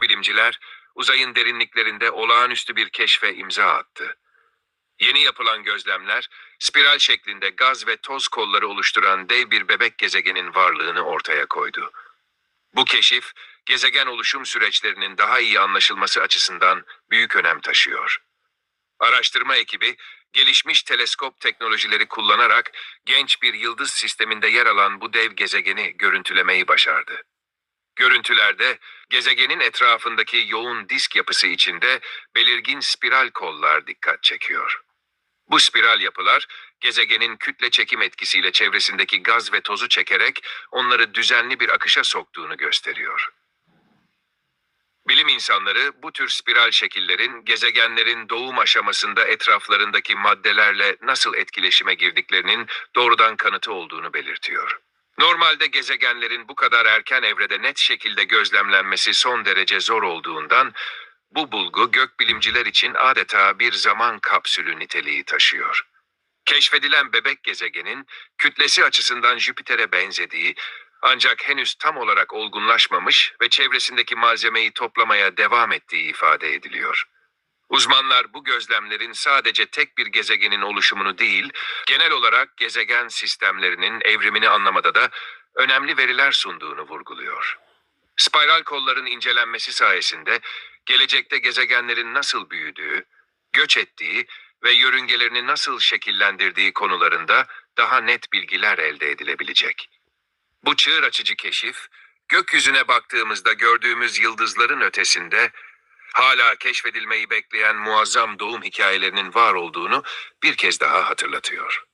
Gökbilimciler uzayın derinliklerinde olağanüstü bir keşfe imza attı. Yeni yapılan gözlemler spiral şeklinde gaz ve toz kolları oluşturan dev bir bebek gezegenin varlığını ortaya koydu. Bu keşif gezegen oluşum süreçlerinin daha iyi anlaşılması açısından büyük önem taşıyor. Araştırma ekibi gelişmiş teleskop teknolojileri kullanarak genç bir yıldız sisteminde yer alan bu dev gezegeni görüntülemeyi başardı. Görüntülerde gezegenin etrafındaki yoğun disk yapısı içinde belirgin spiral kollar dikkat çekiyor. Bu spiral yapılar gezegenin kütle çekim etkisiyle çevresindeki gaz ve tozu çekerek onları düzenli bir akışa soktuğunu gösteriyor. Bilim insanları bu tür spiral şekillerin gezegenlerin doğum aşamasında etraflarındaki maddelerle nasıl etkileşime girdiklerinin doğrudan kanıtı olduğunu belirtiyor. Normalde gezegenlerin bu kadar erken evrede net şekilde gözlemlenmesi son derece zor olduğundan bu bulgu gökbilimciler için adeta bir zaman kapsülü niteliği taşıyor. Keşfedilen bebek gezegenin kütlesi açısından Jüpiter'e benzediği ancak henüz tam olarak olgunlaşmamış ve çevresindeki malzemeyi toplamaya devam ettiği ifade ediliyor. Uzmanlar bu gözlemlerin sadece tek bir gezegenin oluşumunu değil, genel olarak gezegen sistemlerinin evrimini anlamada da önemli veriler sunduğunu vurguluyor. Spiral kolların incelenmesi sayesinde gelecekte gezegenlerin nasıl büyüdüğü, göç ettiği ve yörüngelerini nasıl şekillendirdiği konularında daha net bilgiler elde edilebilecek. Bu çığır açıcı keşif, gökyüzüne baktığımızda gördüğümüz yıldızların ötesinde hala keşfedilmeyi bekleyen muazzam doğum hikayelerinin var olduğunu bir kez daha hatırlatıyor.